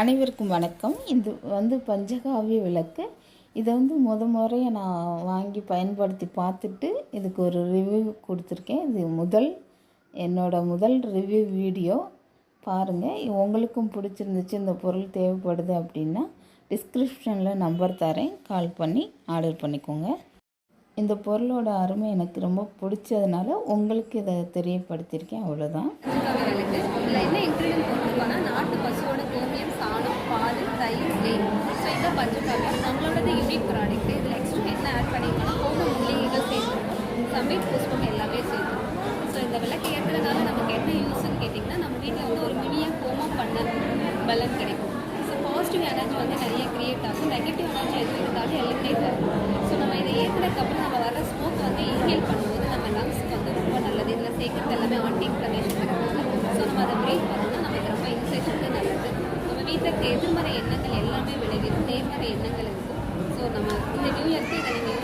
அனைவருக்கும் வணக்கம். இது வந்து பஞ்சகாவிய விளக்கு. இதை வந்து முத முறையை நான் வாங்கி பயன்படுத்தி பார்த்துட்டு இதுக்கு ஒரு ரிவ்யூ கொடுத்துருக்கேன். இது முதல் என்னோடய முதல் ரிவ்யூ வீடியோ பாருங்கள் உங்களுக்கும் பிடிச்சிருந்துச்சு இந்த பொருள் தேவைப்படுது அப்படின்னா டிஸ்கிரிப்ஷனில் நம்பர் தரேன். கால் பண்ணி ஆர்டர் பண்ணிக்கோங்க. இந்த பொருளோட அருமை எனக்கு ரொம்ப பிடிச்சதுனால உங்களுக்கு இதை தெரியப்படுத்தியிருக்கேன். அவ்வளோதான் ஸோ நம்மளோடது யூனிக் ப்ராடக்ட் இதில் எக்ஸ்ட்ரா என்ன ஆட் பண்ணியிருக்கோம்னா கோம மூலிகைகள் சேர்த்துருக்கோம். சமீர் புஷ்பம் எல்லாமே சேர்த்துருக்கோம். ஸோ இந்த விளக்கு ஏற்றுறதுனால நமக்கு என்ன யூஸ்ன்னு கேட்டிங்கன்னா நம்ம வீட்டில் வந்து ஒரு மினியாக கோமம் பண்ண பலன் கிடைக்கும். ஸோ பாசிட்டிவ் எனர்ஜி வந்து நிறைய கிரியேட் ஆகும். நெகட்டிவ் எனர்ஜி எது இருந்தாலும் எலிமினேட் ஆகும். ஸோ நம்ம இதை ஏற்றுறதுக்கப்புறம் நம்ம வர ஸ்மோக் வந்து இன்ஹேல் பண்ணும்போது நம்ம லங்ஸ்க்கு வந்து ரொம்ப நல்லது. இதில் சேர்க்கறது எல்லாமே ஆன்டி இன்ஃப்ளமேஷன் இருக்கிறதுனால ஸோ நம்ம அதை ப்ரீத் பண்ணோம்னா நமக்கு ரொம்ப இன்செஷனுக்கு நல்லது. நம்ம வீட்டில் எதிர்மறை எண்ணங்கள் எல்லாமே 永远记得你